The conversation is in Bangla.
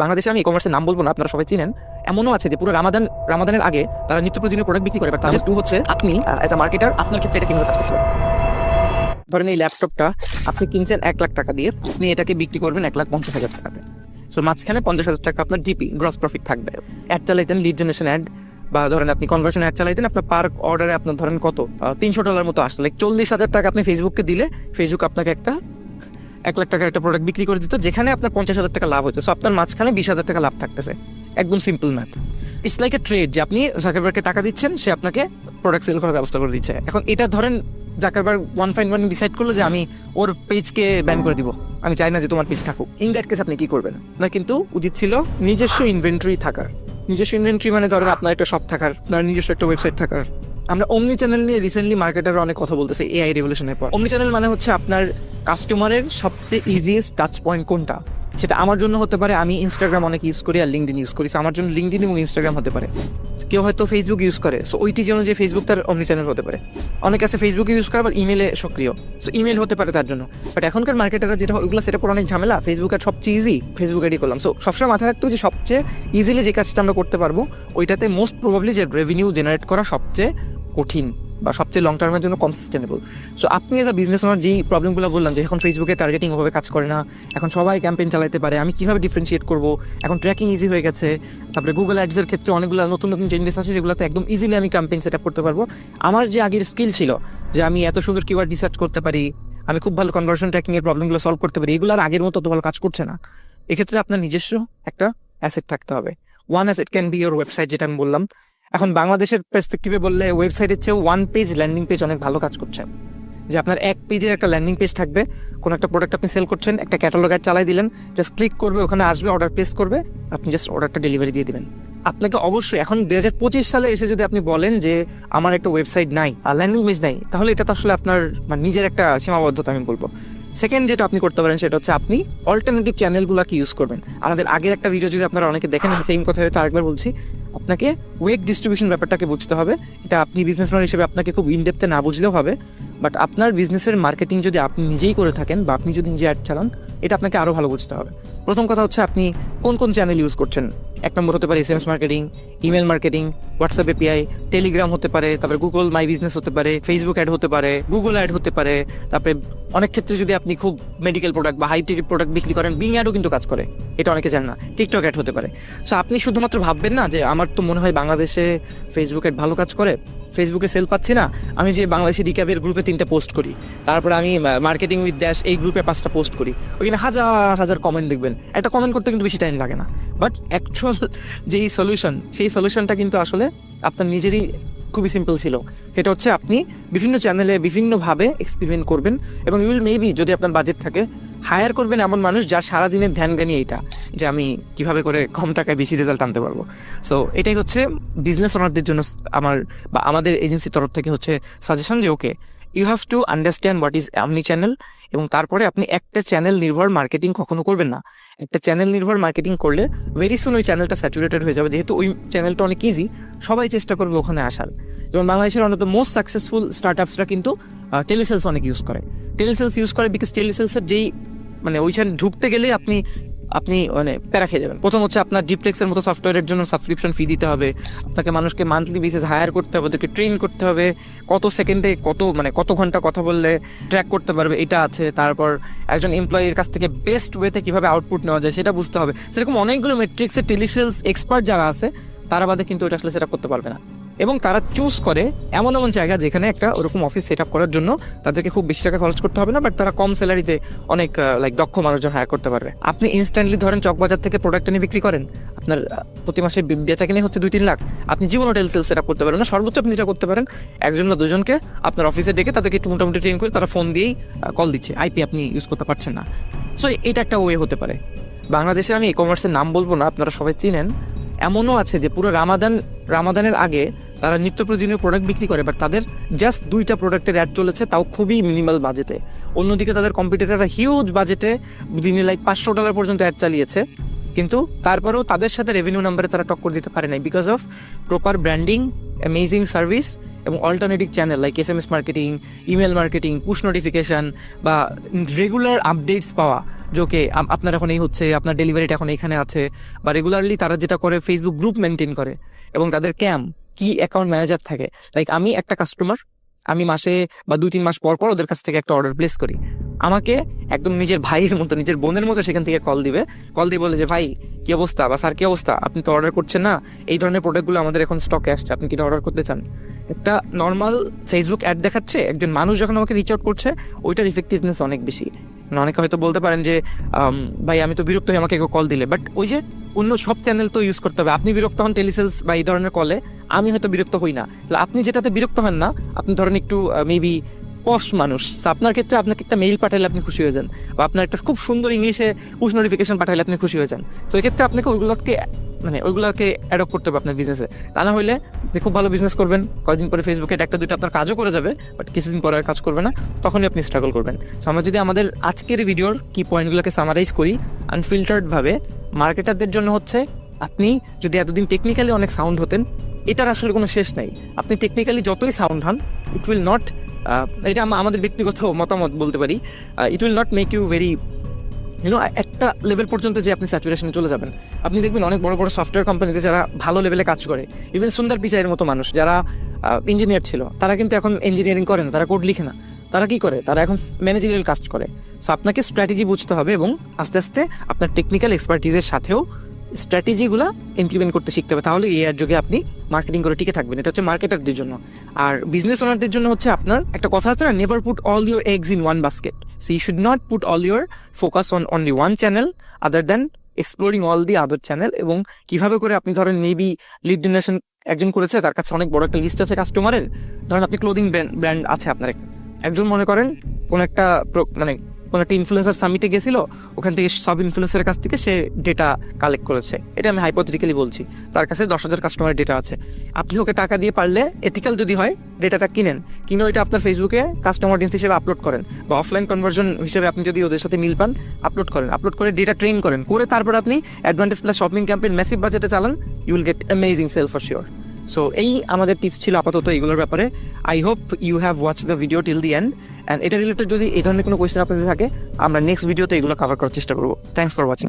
বাংলাদেশে আমি ই কমার্সের নাম বলব না আপনারা সবাই চিনেন। এমনও আছে যে পুরো রামাদান রামাদানের আগে তারা নিত্য প্রয়োজনীয় প্রোডাক্ট বিক্রি করে বাট তাদের টু হচ্ছে আপনি অ্যাজ আ মার্কেটার আপনার ক্ষেত্রে এটা কীভাবে কাজ করতে ধরেন এই ল্যাপটপটা আপনি কিনছেন এক লাখ টাকা দিয়ে আপনি এটাকে বিক্রি করবেন এক লাখ পঞ্চাশ হাজার টাকাতে। সো মাঝখানে পঞ্চাশ হাজার টাকা আপনার ডিপি গ্রস প্রফিট থাকবে। অ্যাড চালাইতেন লিড জেনারেশন অ্যাড বা ধরেন আপনি কনভার্সন অ্যাড চালাইতেন আপনার পার অর্ডারে আপনার ধরেন কত? তিনশো ডলার মতো আসলে। চল্লিশ হাজার টাকা আপনি ফেসবুককে দিলে ফেসবুক আপনাকে একটা এক লাখ টাকার একটা প্রোডাক্ট বিক্রি করে দিত, যেখানে আপনার পঞ্চাশ হাজার টাকা লাভ হতো সো আপনার মাঝখানে বিশ হাজার টাকা লাভ থাকতেছে। একদম simple math it's like a trade যে আপনি জাকারবার্গকে টাকা দিচ্ছেন, সে আপনাকে প্রোডাক্ট সেল করার ব্যবস্থা করে দিচ্ছে। এখন এটা ধরেন Zuckerberg one fine one decide করল যে আমি ওর পেজকে ব্যান করে দিব। আমি চাই না যে তোমার পেজ থাকুক। ইন দ্যাট কেস আপনি কি করবেন? না, কিন্তু উচিত ছিল নিজস্ব ইনভেন্টরি থাকার। নিজস্ব ইনভেন্টরি মানে ধরেন আপনার একটা শপ থাকার নিজস্ব একটা ওয়েবসাইট থাকার। আমরা অমনি চ্যানেল নিয়ে রিসেন্টলি মার্কেটার অনেক কথা বলতেছে এআই রেভলিউশনের পর। অমনি চ্যানেল মানে হচ্ছে আপনার কাস্টমারের সবচেয়ে ইজিয়েস্ট টাচ পয়েন্ট কোনটা? সেটা আমার জন্য হতে পারে, আমি ইনস্টাগ্রাম অনেক ইউজ করি আর লিঙ্কডিন ইউজ করি আমার জন্য লিঙ্কডিন এবং ইনস্টাগ্রাম হতে পারে। কেউ হয়তো ফেসবুক ইউজ করে সো ওইটি জন্য যে ফেসবুক তার অমনি চ্যানেল হতে পারে। অনেক আছে ফেসবুক ইউজ করে, আবার ইমেলে সক্রিয় সো ইমেল হতে পারে তার জন্য। বাট এখনকার মার্কেটাররা যেটা ওইগুলো সেটা করে অনেক ঝামেলা ফেসবুক আর সবচেয়ে ইজি ফেসবুক এডি করলাম। সো সবসময় মাথায় রাখতে যে সবচেয়ে ইজিলি যে কাজটা আমরা করতে পারব, ওইটাতে মোস্ট প্রবাবলি যে রেভিনিউ জেনারেট করা সবচেয়ে কঠিন বা সবচেয়ে লং টার্মের জন্য কম সাস্টেনেবল সো আপনি এজ আ বিজনেস ওনার যেই প্রবলেমগুলো বললাম, যে এখন ফেসবুকে টার্গেটিং ওভাবে কাজ করে না, এখন সবাই ক্যাম্পেইন চালাতে পারে, আমি কীভাবে ডিফারেন্সিয়েট করব? এখন ট্র্যাকিং ইজি হয়ে গেছে, তারপরে গুগল অ্যাডসের ক্ষেত্রে অনেকগুলো নতুন নতুন চেঞ্জেস আছে যেগুলোতে একদম ইজিলি আমি ক্যাম্পেইন সেট আপ করতে পারব। আমার যে আগের স্কিল ছিল, যে আমি এত সুন্দর কিওয়ার্ড রিসার্চ করতে পারি, আমি খুব ভালো কনভার্সন ট্র্যাকিং এর প্রবলেমগুলো সলভ করতে পারি, এগুলো আর আগের মতো অত ভালো কাজ করছে না। এক্ষেত্রে আপনার নিজস্ব একটা অ্যাসেট থাকতে হবে। One asset can be your website যেটা আমি বললাম। এখন বাংলাদেশের পার্সপেক্টিভে বললে ওয়েবসাইটের চেয়ে ওয়ান পেজ ল্যান্ডিং পেজ অনেক ভালো কাজ করছে। যে আপনার এক পেজের একটা ল্যান্ডিং পেজ থাকবে, কোনো একটা প্রোডাক্ট আপনি সেল করছেন, একটা ক্যাটালগ অ্যাড চালাই দিলেন জাস্ট ক্লিক করবে, ওখানে আসবে অর্ডার প্লেস করবে, আপনি জাস্ট অর্ডারটা ডেলিভারি দিয়ে দিবেন। আপনাকে অবশ্যই এখন দু হাজার পঁচিশ সালে এসে যদি আপনি বলেন যে আমার একটা ওয়েবসাইট নাই, আর ল্যান্ডিং পেজ নাই, তাহলে এটা তো আসলে আপনার মানে নিজের একটা সীমাবদ্ধতা আমি বলব। সেকেন্ড যেটা আপনি করতে পারেন সেটা হচ্ছে আপনি অল্টারনেটিভ চ্যানেলগুলোকে ইউজ করবেন। আমাদের আগের একটা ভিডিও যদি আপনারা অনেকে দেখেন সেম কথা হয়তো আরেকবার বলছি, আপনাকে ওয়েক ডিস্ট্রিবিউশন ব্যাপারটাকে বুঝতে হবে। এটা আপনি বিজনেস ম্যান হিসেবে আপনাকে খুব ইনডেপথে না বুঝলেও হবে বাট আপনার বিজনেসের মার্কেটিং যদি আপনি নিজেই করে থাকেন বা আপনি যদি নিজে অ্যাড চালান, এটা আপনাকে আরও ভালো বুঝতে হবে। প্রথম কথা হচ্ছে আপনি কোন কোন চ্যানেল ইউজ করছেন? এক নম্বর হতে পারে S M S marketing email marketing WhatsApp API Telegram হতে পারে, তারপরে গুগল মাই বিজনেস হতে পারে ফেসবুক অ্যাড হতে পারে গুগল অ্যাড হতে পারে, তারপরে অনেক ক্ষেত্রে যদি আপনি খুব মেডিকেল প্রোডাক্ট বা হাই টিকিট প্রোডাক্ট বিক্রি করেন বিং অ্যাডও কিন্তু কাজ করে। এটা অনেকে জান না। টিকটক অ্যাড হতে পারে। সো আপনি শুধুমাত্র ভাববেন না যে, আমার তো মনে হয় বাংলাদেশে ফেসবুক অ্যাড ভালো কাজ করে ফেসবুকে সেল পাচ্ছি না, আমি যে বাংলাদেশি রিক্যাবের গ্রুপে তিনটা পোস্ট করি। তারপরে আমি মার্কেটিং উইথ ড্যাশ এই গ্রুপে পাঁচটা পোস্ট করি। ওইখানে হাজার হাজার কমেন্ট দেখবেন। একটা কমেন্ট করতে কিন্তু বেশি টাইম লাগে না। বাট অ্যাকচুয়াল যেই সলিউশন সেই সলিউশনটা কিন্তু আসলে আপনার নিজেরই খুবই সিম্পল ছিল। সেটা হচ্ছে আপনি বিভিন্ন চ্যানেলে বিভিন্নভাবে এক্সপেরিমেন্ট করবেন এবং ইউল মেবি যদি আপনার বাজেট থাকে হায়ার করবেন এমন মানুষ যার সারাদিনের ধ্যান জ্ঞানী এইটা, যে আমি কীভাবে করে কম টাকায় বেশি রেজাল্ট আনতে পারব। সো এটাই হচ্ছে বিজনেস ওনারদের জন্য আমার বা আমাদের এজেন্সির তরফ থেকে হচ্ছে সাজেশন যে okay you have to understand what is omni channel এবং তারপরে আপনি একটা চ্যানেল নির্ভর মার্কেটিং কখনো করবেন না। একটা চ্যানেল নির্ভর মার্কেটিং করলে ভেরি সুন ওই চ্যানেলটা স্যাচুরেটেড হয়ে যাবে। যেহেতু ওই চ্যানেলটা অনেক ইজি সবাই চেষ্টা করবে ওখানে আসার। যেমন বাংলাদেশের অন্যতম মোস্ট সাকসেসফুল স্টার্ট আপসরা কিন্তু টেলিসেলস অনেক ইউজ করে। টেলিসেলস ইউজ করে বিকজ টেলিসেলসের যেই মানে ওইখানে ঢুকতে গেলে আপনি আপনি মানে প্যারা খেয়ে যাবেন। প্রথম হচ্ছে আপনার ডিপ্লেক্সের মতো সফটওয়্যারের জন্য সাবস্ক্রিপশন ফি দিতে হবে। আপনাকে মানুষকে মান্থলি বেসিস হায়ার করতে হবে, ওদেরকে ট্রেন করতে হবে। কত সেকেন্ডে কত মানে কত ঘণ্টা কথা বললে ট্র্যাক করতে পারবে, এটা আছে। তারপর একজন এমপ্লয়ির কাছ থেকে বেস্ট ওয়েতে কীভাবে আউটপুট নেওয়া যায় সেটা বুঝতে হবে। সেরকম অনেকগুলো মেট্রিক্সের টেলিসেলস এক্সপার্ট যারা আছে, তারা বাদে কিন্তু ওটা আসলে সেটা করতে পারবে না। এবং তারা চুজ করে এমন এমন জায়গা যেখানে একটা ওরকম অফিস সেট আপ করার জন্য তাদেরকে খুব বেশি টাকা খরচ করতে হবে না বাট তারা কম স্যালারিতে অনেক লাইক দক্ষ মানুষজন হায়ার করতে পারবে। আপনি ইনস্ট্যান্টলি ধরেন চকবাজার থেকে প্রোডাক্ট এনে বিক্রি করেন, আপনার প্রতি মাসে বেচা কিনে হচ্ছে দুই তিন লাখ। আপনি জীবন হোটেল সেল সেট আপ করতে পারেন না, সর্বোচ্চ আপনি যেটা করতে পারেন, একজন বা দুজনকে আপনার অফিসে ডেকে তাদেরকে একটু মোটামুটি ট্রেন করে তারা ফোন দিয়েই কল দিচ্ছে আইপি আপনি ইউজ করতে পারছেন না। সো এটা একটা ওয়ে হতে পারে। বাংলাদেশে আমি ই কমার্সের নাম বলব না, আপনারা সবাই চিনেন। এমনও আছে যে পুরো রামাদান, রামাদানের আগে তারা নিত্য প্রয়োজনীয় প্রোডাক্ট বিক্রি করে বাট তাদের জাস্ট দুইটা প্রোডাক্টের অ্যাড চলেছে, তাও খুবই মিনিমাল বাজেটে অন্যদিকে তাদের কম্পিটিটাররা হিউজ বাজেটে দিনে লাইক পাঁচশো ডলার পর্যন্ত অ্যাড চালিয়েছে। কিন্তু তারপরেও তাদের সাথে রেভিনিউ নাম্বারে তারা টক্কর দিতে পারে নাই because of proper branding amazing service এবং alternative channel like S M S marketing email marketing push notification বা রেগুলার আপডেটস পাওয়া যোকে আপনার এখন এই হচ্ছে, আপনার ডেলিভারিটা এখন এখানে আছে, বা রেগুলারলি তারা যেটা করে ফেসবুক গ্রুপ মেনটেন করে এবং তাদের ক্যাম কি অ্যাকাউন্ট ম্যানেজার থাকে? লাইক আমি একটা কাস্টমার আমি মাসে বা দুই, তিন মাস পর পর ওদের কাছ থেকে একটা অর্ডার প্লেস করি। আমাকে একদম নিজের ভাইয়ের মতো, নিজের বোনের মতো সেখান থেকে কল দিবে। কল দিয়ে বলে যে, ভাই, কি অবস্থা? বা স্যার কি অবস্থা? আপনি তো অর্ডার করছেন না? এই ধরনের প্রোডাক্টগুলো আমাদের এখন স্টকে আসছে। আপনি কি অর্ডার করতে চান? একটা নর্মাল ফেসবুক অ্যাড দেখাচ্ছে, একজন মানুষ যখন আমাকে রিচ আউট করছে, ওইটার ইফেক্টিভনেস অনেক বেশি। মানে অনেকে হয়তো বলতে পারেন যে ভাই, আমি তো বিরক্ত হয়ে আমাকে কল দিলে। বাট ওই যে অন্য সব চ্যানেল তো ইউজ করতে হবে। আপনি বিরক্ত হন টেলিসেলস বা এই ধরনের কলে আমি হয়তো বিরক্ত হই না। আপনি যেটাতে বিরক্ত হন না, আপনি ধরেন একটু মেবি পশ মানুষ। আপনার ক্ষেত্রে আপনাকে একটা মেইল পাঠালে আপনি খুশি হয়ে যান। বা আপনার একটা খুব সুন্দর ইংলিশে পুশ নোটিফিকেশন পাঠালে আপনি খুশি হয়ে যান। তো এক্ষেত্রে আপনাকে ওইগুলোকে মানে ওইগুলোকে অ্যাডপ্ট করতে হবে আপনার বিজনেসে তা না হলে আপনি খুব ভালো বিজনেস করবেন, কয়েকদিন পরে ফেসবুকে একটা দুটো আপনার কাজও করে যাবে বাট কিছুদিন পরে আর কাজ করবে না, তখনই আপনি স্ট্রাগল করবেন। সো আমরা যদি আমাদের আজকের ভিডিওর কি পয়েন্টগুলোকে সামারাইজ করি আনফিল্টার্ডভাবে মার্কেটারদের জন্য হচ্ছে আপনি যদি এতদিন টেকনিক্যালি অনেক সাউন্ড হতেন, এটার আসলে কোনো শেষ নাই। আপনি টেকনিক্যালি যতই সাউন্ড হন ইট উইল নট এটা আমাদের ব্যক্তিগত মতামত বলতে পারি it will not make you very you know একটা লেভেল পর্যন্ত যে আপনি স্যাচুরেশনে চলে যাবেন, আপনি দেখবেন অনেক বড় বড় সফটওয়্যার কোম্পানিতে যারা ভালো লেভেলে কাজ করে ইভেন সুন্দর পিচাইয়ের মতো মানুষ, যারা ইঞ্জিনিয়ার ছিল, তারা কিন্তু এখন ইঞ্জিনিয়ারিং করে না, তারা কোড লিখে না। তারা কি করে? তারা এখন ম্যানেজারিয়াল কাজ করে। সো আপনাকে স্ট্র্যাটেজি বুঝতে হবে এবং আস্তে আস্তে আপনার টেকনিক্যাল এক্সপার্টিজের সাথেও স্ট্র্যাটেজিগুলো ইমপ্লিমেন্ট করতে শিখতে হবে। তাহলে এই এর যুগে আপনি মার্কেটিং করে টিকে থাকবেন। এটা হচ্ছে মার্কেটারদের জন্য। আর বিজনেস ওনারদের জন্য হচ্ছে আপনার একটা কথা আছে না never put all your eggs in one basket so you should not put all your focus on only one channel other than exploring all the other channel এবং কীভাবে করে আপনি ধরেন মেবি লিড জেনারেশন একজন করেছে, তার কাছে অনেক বড় একটা লিস্ট আছে কাস্টমারের ধরেন আপনি ক্লোদিং ব্র্যান্ড আছে আপনার একজন মনে করেন কোনো একটা মানে কোন একটা ইনফ্লুয়েন্সার সামিটে গেছিল, ওখান থেকে সব ইনফ্লুয়েন্সারের কাছ থেকে সে ডেটা কালেক্ট করেছে। এটা আমি হাইপোথেটিক্যালি বলছি, তার কাছে দশ হাজার কাস্টমারের ডেটা আছে। আপনি ওকে টাকা দিয়ে পারলে এথিক্যাল যদি হয় ডেটাটা কিনেন। কিনে ওইটা আপনার ফেসবুকে কাস্টমার অডিয়েন্স হিসেবে আপলোড করেন বা অফলাইন কনভার্জন হিসেবে আপনি যদি ওদের সাথে মিল পান আপলোড করেন। আপলোড করে ডেটা ট্রেন করেন। করে তারপর আপনি advantage plus shopping campaign massive বাজেটে চালান you will get amazing sale for sure so এই আমাদের টিপস ছিল আপাতত এগুলোর ব্যাপারে। I hope you have watch the video till the end and এটা রিলেটেড যদি এই ধরনের কোনো কোয়েশ্চেন আপনাদের থাকে, আমরা নেক্সট ভিডিওতে এগুলো কভার করার চেষ্টা করব। Thanks for watching